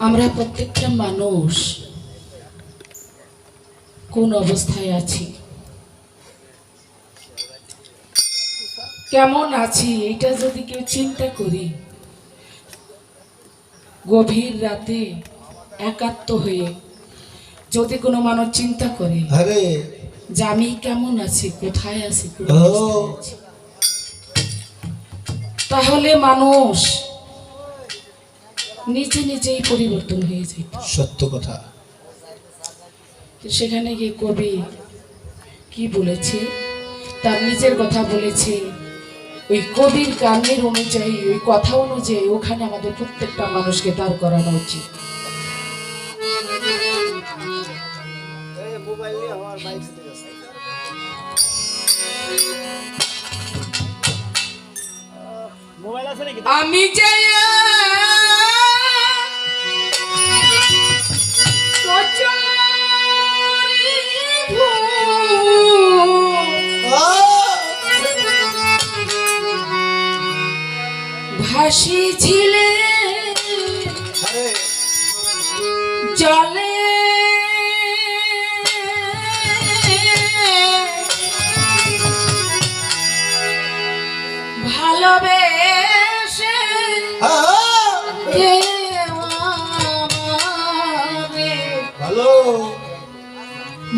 আমরা প্রত্যেকটা মানুষ কোন অবস্থায় আছি? কেমন আছি? এটা যদি কেউ চিন্তা করি গভীর রাতে একাত্ম হয়ে যদি কোনো মানুষ চিন্তা করে যে আমি কেমন আছি কোথায় আছি। তাহলে মানুষ নিজে নিজেই পরিবর্তন হয়ে যেত সত্য কথা। তো সেখানে গিয়ে কবি কি বলেছে? তার নিজের কথা বলেছে ওই কবির গানের অনুযায়ী ওই কথা অনুযায়ী ওখানে আমাদের প্রত্যেকটা মানুষকে দাঁড় করানো উচিত। মোবাইল আছে নাকি? আমি যে ভাসি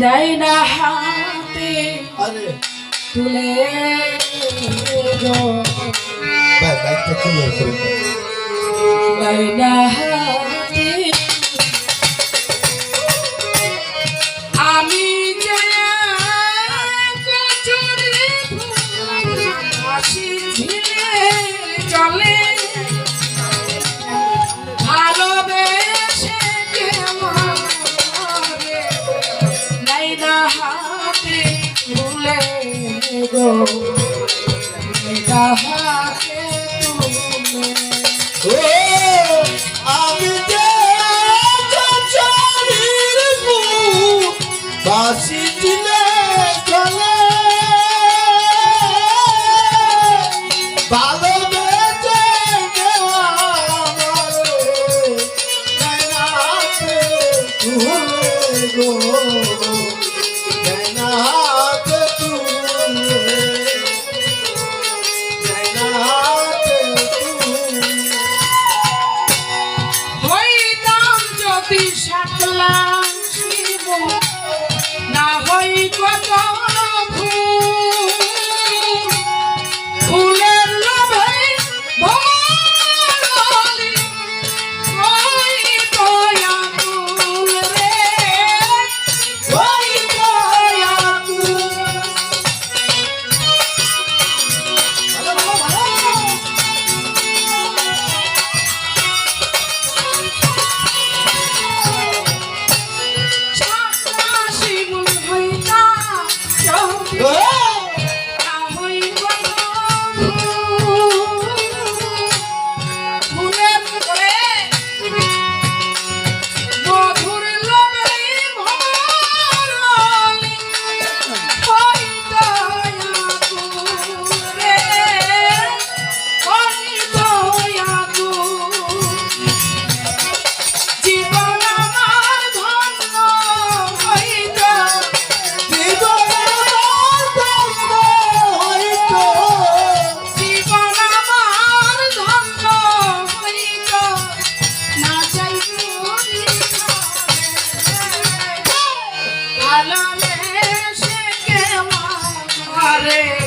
দেয় না হাতে আরে তুলে। দেয় না হাতে আমি গো। আমারে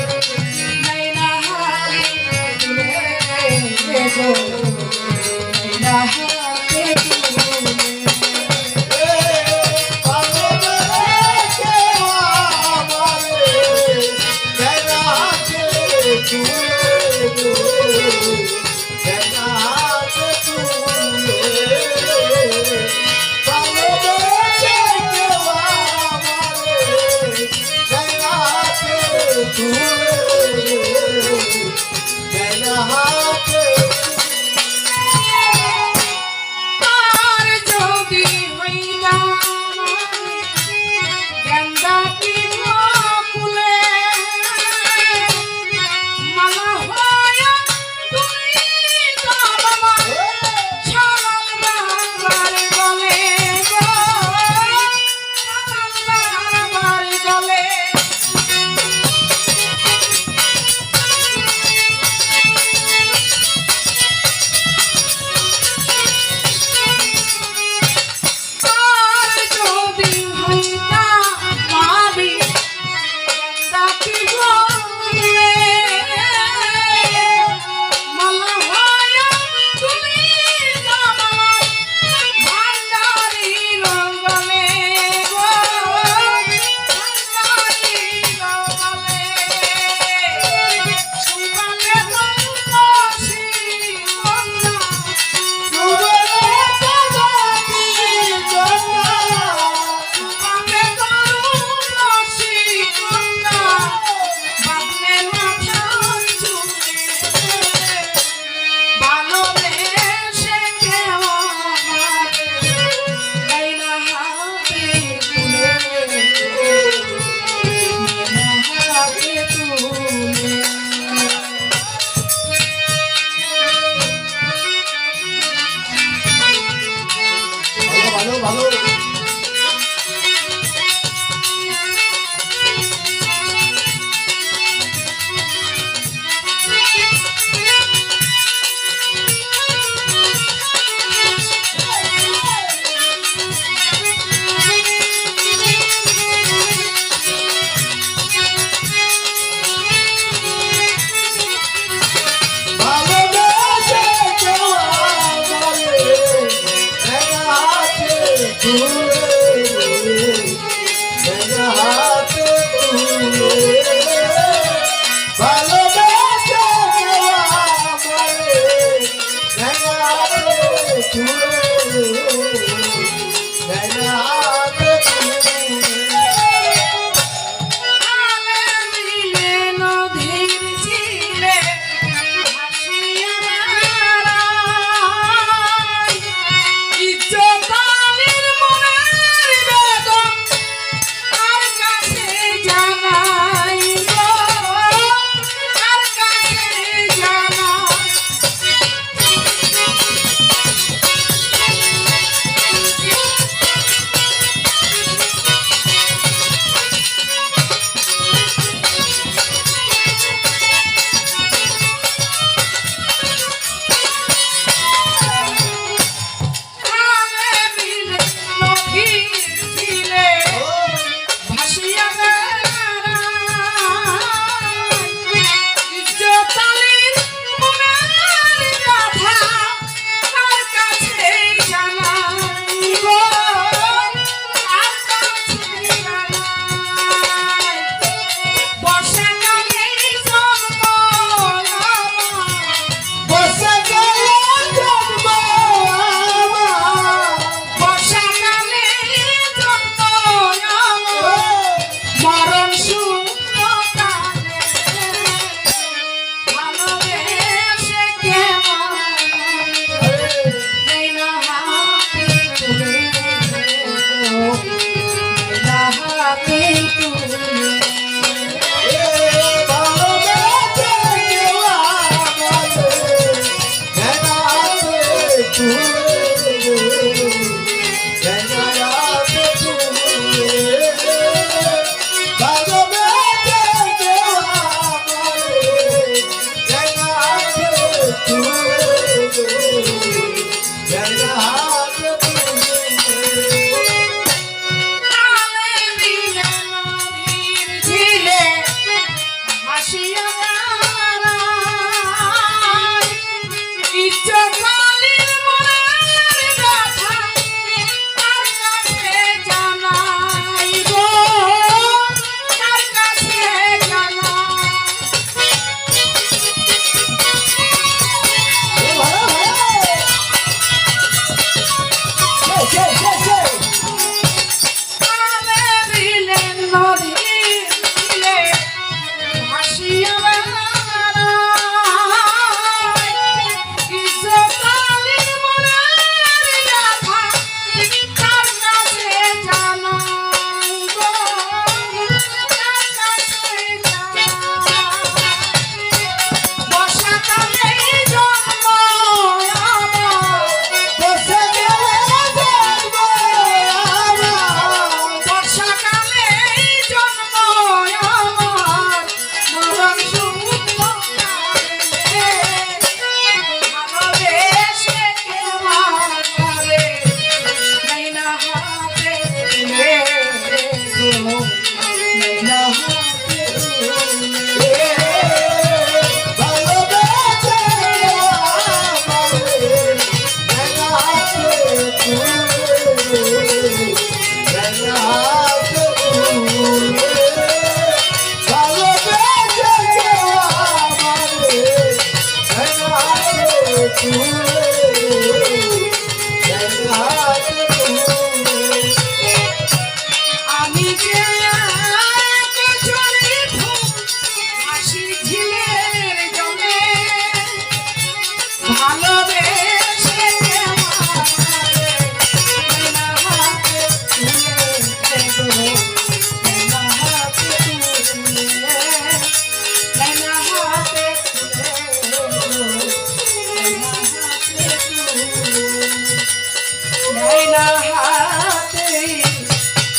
হাতে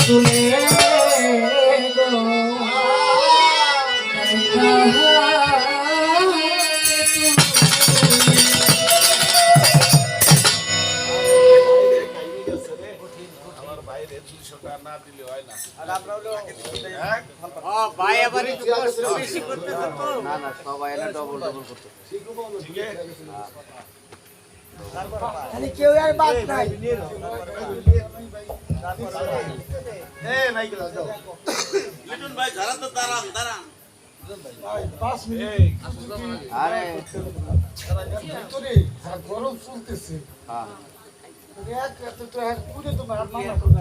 শুনে গো। ভাই আবার একটু কষ্ট বেশি করতেছে তো। না না সবাই ডবল ডবল করতে কেউ আর বাদ নাই। আরে। গরম চলতেছে। হ্যাঁ। এক তো মানা করবে